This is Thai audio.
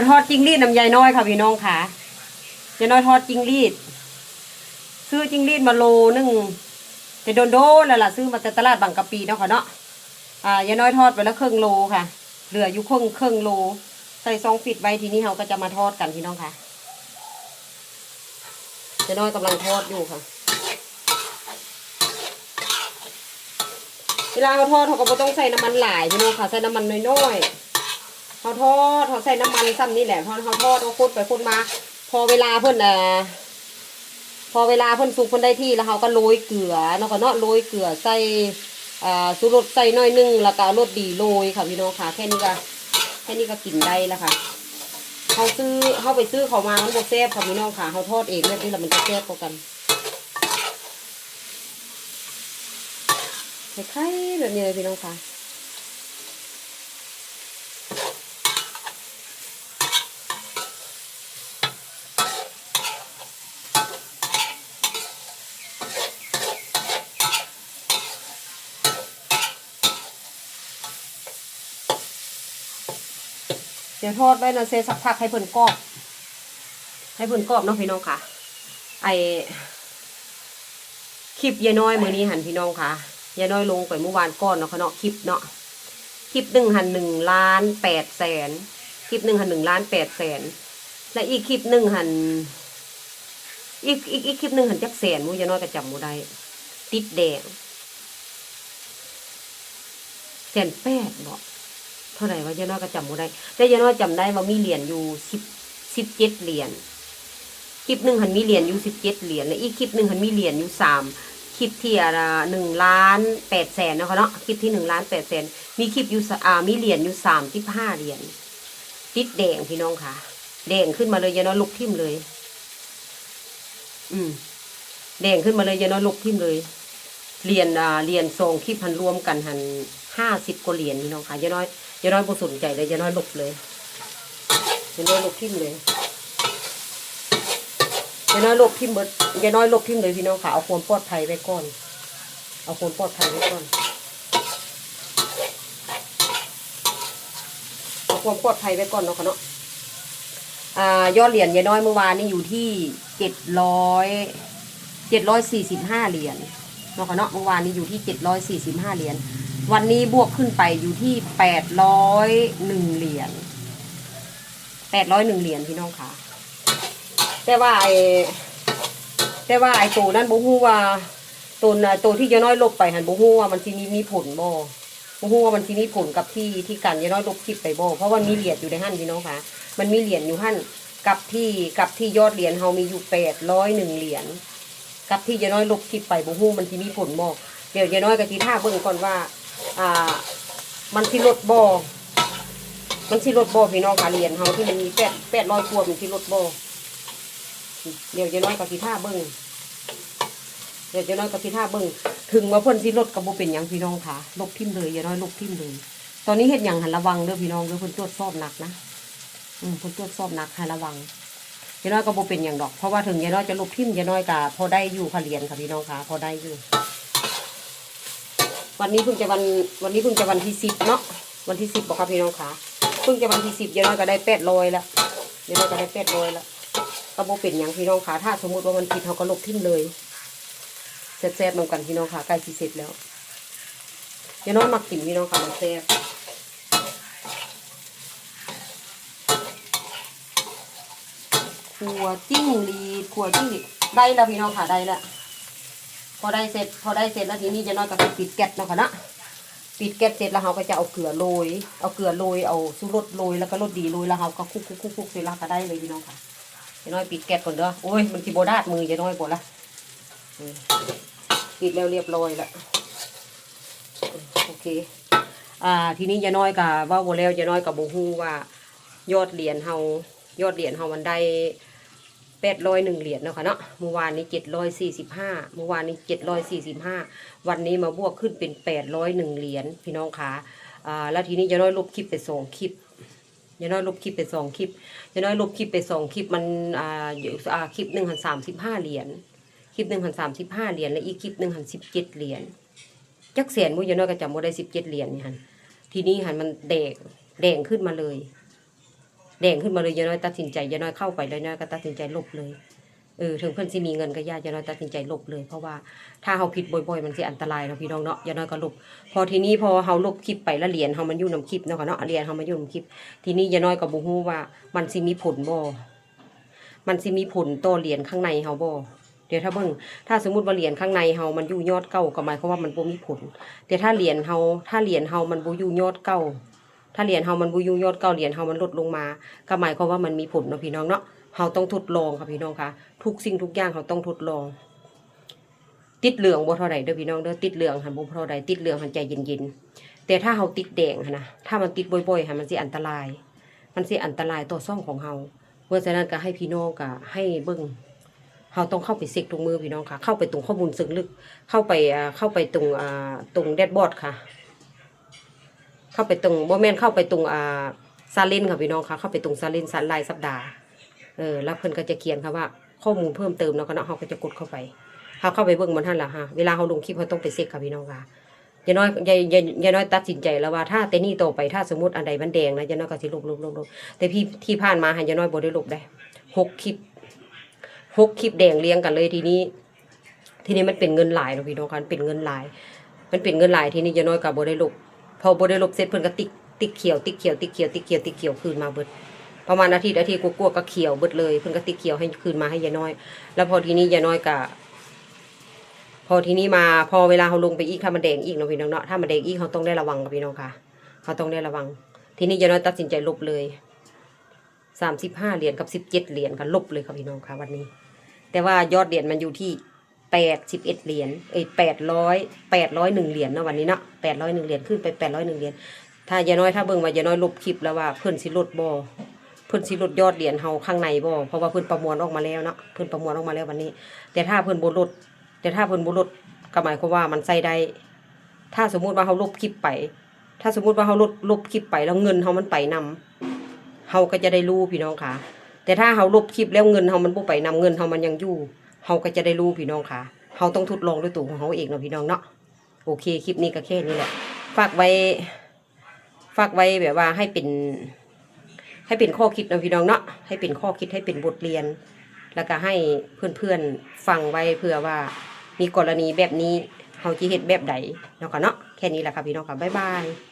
มันทอดจิ้งรีดน้ำยายน้อยค่ะพี่น้องค่ะยายน้อยทอดจิ้งรีด ซื้อจิ้งรีดมาโลนึงแต่โดนโดนแล้วล่ะซื้อมาแต่ตลาดบางกะปีเนาะค่ะเนาะอ่ายายน้อยทอดไปแล้วครึ่งโลค่ะ เหลืออยู่ครึ่งครึ่งโล ใส่ซองฟิตไว้ทีนี้เราก็จะมาทอดกันพี่น้องค่ะยายน้อยกำลังทอดอยู่ค่ะเวลาเขาทอดเขาก็บ่ต้องใส่น้ำมันหลายพี่น้องค่ะ ใส่น้ำมันน้อยๆ เขาทอดเขาใส่น้ำมันซ้ำนี่แหละพอเขาทอดเขาคุดไปคุดมา พอเวลาเพิ่นอ่อพอเวลาเพิ่นสุกเพิ่นได้ที่แล้วเขาก็โรยเกลือเนาะก็เนาะโรยเกลือใส่อ่าสุรสใส่น้อยหนึงแล้วก็เอารสดีโรยค่ะพี่น้องค่ะ แค่นี้ก็แค่นี้ก็กินได้แล้วค่ะเขาซื้อเขาไปซื้อเขามามันบ่แซ่บค่ะพี่น้องค่ะเขาทอดเองแบบนี้แหละมันจะแซ่บกว่ากันคล้ายๆแบบนี้เลยพี่น้องค่ะ เดี๋ยวทอดไว้นะเซสักพักให้เพิ่นกรอบให้เพิ่นกรอบเนาะพี่น้องค่ะ ไอคลิปยายน้อยมือนี้หันพี่น้องค่ะยายน้อยลงไปเมื่อวานก่อนเนาะเนาะคลิปเนาะคลิปหนึ่งหันหนึ่งล้านแปดแสนคลิปหนึ่งหันหนึ่งล้านแปดแสนและอีกคลิปหนึ่งหันอีกอีกอีกคลิปหนึ่งหันจักแสนมูยายน้อยก็จำมูได้ติดแดงแสนแปดบอก เท่าไหร่วะยายน้อยก็จำมูได้ แต่ยายน้อยจำได้ว่ามีเหรียญอยู่สิบสิบเจ็ดเหรียญคลิปหนึ่งหันมีเหรียญอยู่สิบเจ็ดเหรียญและอีกคลิปหนึ่งหันมีเหรียญอยู่สามคลิปที่อ่าหนึ่งล้านแปดแสนนะคะเนาะคลิปที่หนึ่งล้านแปดแสนมีคลิปอยู่อ่ามีเหรียญอยู่สามสิบห้าเหรียญติดแดงพี่น้องค่ะ แดงขึ้นมาเลยยายน้อยลุกทิ่มเลย อืมแดงขึ้นมาเลยยายน้อยลุกทิ่มเลยเหรียญอ่าเหรียญทรงคลิปพันรวมกันหัน ห้าสิบกว่าเหรียญพี่น้องค่ะยายน้อยยายน้อยบ่สนใจเลยยายน้อยหลุกเลยยายน้อยหลุกทิ่มเลยยายน้อยหลบทิมเบิดยายน้อยลบทิมเลยพี่น้องค่ะเอาความปลอดภัยไว้ก่อน เอาความปลอดภัยไว้ก่อนเอาความปลอดภัยไว้ก่อนเนาะค่ะเนาะยอดเหรียญยายน้อยเมื่อวานนี่อยู่ที่เจ็ดร้อยเจ็ดร้อยสี่สิบห้าเหรียญเนาะค่ะเนาะเมื่อวานนี้อยู่ที่เจ็ดร้อยสี่สิบห้าเหรียญ วันนี้บวกขึ้นไปอยู่ที่แปดร้อยหนึ่งเหรียญแปดร้อยหนึ่งเหรียญพี่น้องค่ะ แต่ว่าไอ้แต่ว่าไอ้ตัวนั้นบ่ฮู้ว่าตัวตัวที่ยาน้อยลบไปหันบ่ฮู้ว่ามันสิมีมีผลบ่บ่ฮู้ว่ามันสิมีผลกับที่ที่กันยาน้อยลบคลิปไปบ่เพราะว่ามีเหรียญอยู่ในหั่นพี่น้องค่ะ มันมีเหรียญอยู่หั่นกับที่กับที่ยอดเหรียญเฮามีอยู่801เหรียญกับที่ยาน้อยลบคลิปไปบ่ฮู้มันสิมีผลบ่เดี๋ยวยาน้อยก็สิท่าเบิ่งก่อนว่า อ่า มันสิลดบ่มันสิลดบ่พี่น้องค่ะเหรียญเฮาที่มันมี8 800กว่ามันสิลดบ่เดี๋ยวจะน้อยกับพี่ท่าเบิ้งเดี๋ยวจะน้อยกับพี่ท่าเบิ้งถึงว่าเพ่นสิรถกับโบเป็นหยังพี่น้องค่ะลบทิมเลยอย่าน้อยลบทิมเลย ตอนนี้เห็ดหยังหันระวังเด้อพี่น้องเด้อเพิ่นตรวจสอบหนักนะอืมเพิ่นตรวจสอบหนักให้ระวังอย่าน้อยกับโบเป็นหยังดอก เพราะว่าถึงอย่าน้อยจะลบทิมอย่าน้อยกับพอได้อยู่ค่ะเรียนค่ะพี่น้องค่ะพอได้อยู่ วันนี้เพิ่งจะวันวันนี้เพิ่งจะวันที่สิบเนาะวันที่สิบบอกค่ะพี่น้องค่ะเพิ่งจะวันที่สิบอย่าน้อยก็ได้แปดร้อยแล้วอย่าน้อยก็ได้แปดร้อยแล้วก็บ่เป็นอย่างพี่น้องค่ะถ้าสมมติว่ามันผิดเขาก็ลบทิ้งเลยแซ่บๆนำกันพี่น้องค่ะใกล้สิเสร็จแล้วอย่าน้อยมักกินพี่น้องค่ะมันแซ่บขัวจิ้งหรีดขัวจิ้งหรีดได้แล้วพี่น้องค่ะได้แล้ว พอได้เสร็จพอได้เสร็จแล้วทีนี้จะน้อยก็ปิดแก๊สเนาะค่ะนะปิดแก๊สเสร็จแล้วเราก็จะเอาเกลือโรยเอาเกลือโรยเอาสุรสโรยแล้วก็รสดีโรยแล้วเราก็คุกคุกคุกคุกเสร็จแล้วก็ได้เลยพี่น้องค่ะยายน้อยปิดแก๊สก่อนเด้อโอ้ยมันสิโบดาดมือยายน้อยบ่ละปิดแล้วเรียบร้อยแล้วโอเคอ่าทีนี้ยายน้อยกับว่าโบแล้วยายน้อยกับโบฮู้ว่า ยอดเหรียญเฮายอดเหรียญเฮามันได้ แปดร้อยหนึ่งเหรียญเนาะค่ะเนาะเมื่อวานนี้เจ็ดร้อยสี่สิบห้าเมื่อวานนี้เจ็ดร้อยสี่สิบห้าวันนี้มาบวกขึ้นเป็นแปดร้อยหนึ่งเหรียญพี่น้องคะอ่าแล้วทีนี้ยายน้อยลบคลิปไปสองคลิปยาน้อยลบคลิปไปสองคลิปยาน้อยลบคลิปไปสองคลิปมันอ่าอยู่อ่าคลิปหนึ่งหันสามสิบห้าเหรียญคลิปหนึ่งหันสามสิบห้าเหรียญและอีกคลิปหนึ่งหันสิบเจ็ดเหรียญจักแสนมุ้ยยาน้อยก็จำบ่ได้สิบเจ็ดเหรียญนี่หันทีนี้หันมันแดงแดงขึ้นมาเลย แดงขึ้นมาเลยยายน้อยตัดสินใจยายน้อยเข้าไปแล้วยาน้อยก็ตัดสินใจลบเลยเออถึงเพื่อนสิมีเงินก็ยากยายน้อยตัดสินใจลบเลย เพราะว่าถ้าเฮาผิดบ่อยๆ มันสิอันตรายเนาะพี่น้องเนาะยายน้อยก็ลบพอทีนี้พอเฮาลบคลิปไปแล้วเหรียญเฮามันอยู่นํคลิปเนาะค่ะเนาะเหรียญเฮามันอยู่นํคลิป ทีนี้ยายน้อยก็บ่ฮู้ว่ามันสิมีผลบ่มันสิมีผลต่อเหรียญข้างในเฮาบ่เดี๋ยวถ้าเบิ่งถ้าสมมติว่าเหรียญข้างในเฮามันอยู่ยอดเก่าก็หมายความว่ามันบ่มีผลแต่ถ้าเหรียญเฮาถ้าเหรียญเฮามันบ่อยู่ยอดเก่า ถ้าเหรียญเฮามันบ่อยู่ยอดเก่าเหรียญเฮามันลดลงมา ก็หมายความว่ามันมีผลเนาะพี่น้องเนาะเฮาต้องทดลองค่ะพี่น้องค่ะทุกสิ่งทุกอย่างเฮาต้องทดลอง ติดเหลืองบ่เท่าใดเด้อพี่น้องเด้อติดเหลืองหันบ่เท่าใดติดเหลืองหันใจเย็นๆแต่ถ้าเฮาติดแดงนะถ้ามันติดบ่อยๆหันมันสิอันตราย มันสิอันตรายต่อซ่องของเฮาเพราะฉะนั้นก็ให้พี่น้องก็ให้เบิ่งเฮาต้องเข้าไปเซ็กตรงมือพี่น้องค่ะ เข้าไปตรงข้อมูลเชิงลึก เข้าไปเข้าไปตรงตรงแดชบอร์ดค่ะ เข้าไปตรงบ่แม่นเข้าไปตรงอ่าซาเลนค่ะพี่น้องค่ะเข้าไปตรงซาเลนสันรายสัปดาห์เออแล้วเพิ่นก็จะเขียนค่ะว่าข้อมูลเพิ่มเติมเนาะก็เนาะเฮาก็จะกดเข้าไปเฮาเข้าไปเบิ่งมันท่านละฮะเวลาเฮาลงคลิปเฮาต้องไปเซ็กค่ะพี่น้องค่ะยายน้อยยายยายยายน้อยตัดสินใจแล้วว่าถ้าแต่นี่ต่อไปถ้าสมมติอันใดมันแดงนะยายน้อยก็สิลบลบลบลบแต่พี่ที่ผ่านมาหันยายน้อยบ่ได้ลบได้หกคลิปหกคลิปแดงเรียงกันเลยทีนี้ ทีนี้มันเป็นเงินหลายเนาะพี่น้องค่ะเป็นเงินหลาย มันเป็นเงินหลายทีนี้ยายน้อยก็บ่ได้ลบ พอบ่ได้ลบเสร็จเพิ่นก็ติ๊กติ๊กเขียวติ๊กเขียวติ๊กเขียวติ๊กเขียวติ๊กเขียวคืนมาเบิดประมาณอาทิตย์อาทิตย์กลัวๆก็เขียวเบิดเลยเพิ่นก็ติ๊กเขียวให้คืนมาให้ยายน้อย แล้วพอทีนี้ยายน้อยก็พอทีนี้มาพอเวลาเขาลงไปอีกถ้ามันแดงอีกเนาะพี่น้องเนาะถ้ามันแดงอีกเขาต้องได้ระวังกับพี่น้องค่ะ เขาต้องได้ระวัง ทีนี้ยายน้อยตัดสินใจลบเลยสามสิบห้าเหรียญกับสิบเจ็ดเหรียญค่ะลบเลยค่ะพี่น้องค่ะวันนี้ แต่ว่ายอดเหรียญมันอยู่ที่ แปดสิบเอ็ดเหรียญเอ้ยแปดร้อยแปดร้อยหนึ่งเหรียญเนาะวันนี้เนาะแปดร้อยหนึ่งเหรียญขึ้นไปแปดร้อยหนึ่งเหรียญถ้ายายน้อยถ้าเบิ่งว่ายายน้อยลบคลิปแล้วว่าเพิ่นสิลดบ่เพิ่นสิลดยอดเหรียญเฮาข้างในบ่เพราะว่าเพิ่นประมวลออกมาแล้วเนาะเพิ่นประมวลออกมาแล้ววันนี้ แต่ถ้าเพิ่นบ่ลดแต่ถ้าเพิ่นบ่ลดก็หมายความว่ามันใส่ได้ ถ้าสมมุติว่าเฮาลบคลิปไป ถ้าสมมุติว่าเฮาลดลบคลิปไปแล้วเงินเฮามันไปนำเฮาก็จะได้รู้พี่น้องค่ะ แต่ถ้าเฮาลบคลิปแล้วเงินเฮามันบ่ไปนำเงินเฮามันยังอยู่ เฮาก็จะได้รู้พี่น้องค่ะเฮาต้องทดลองด้วยตัวของเฮาเองเนาะพี่น้องเนาะโอเคคลิปนี้ก็แค่นี้แหละฝากไว้ฝากไว้แบบว่าให้เป็น ให้เป็นข้อคิดเนาะพี่น้องเนาะให้เป็นข้อคิดให้เป็นบทเรียน แล้วก็ให้เพื่อนๆฟังไว้เผื่อว่ามีกรณีแบบนี้เฮาจะเฮ็ดแบบใดเนาะค่ะเนาะแค่นี้แหละค่ะพี่น้องค่ะบ๊ายบาย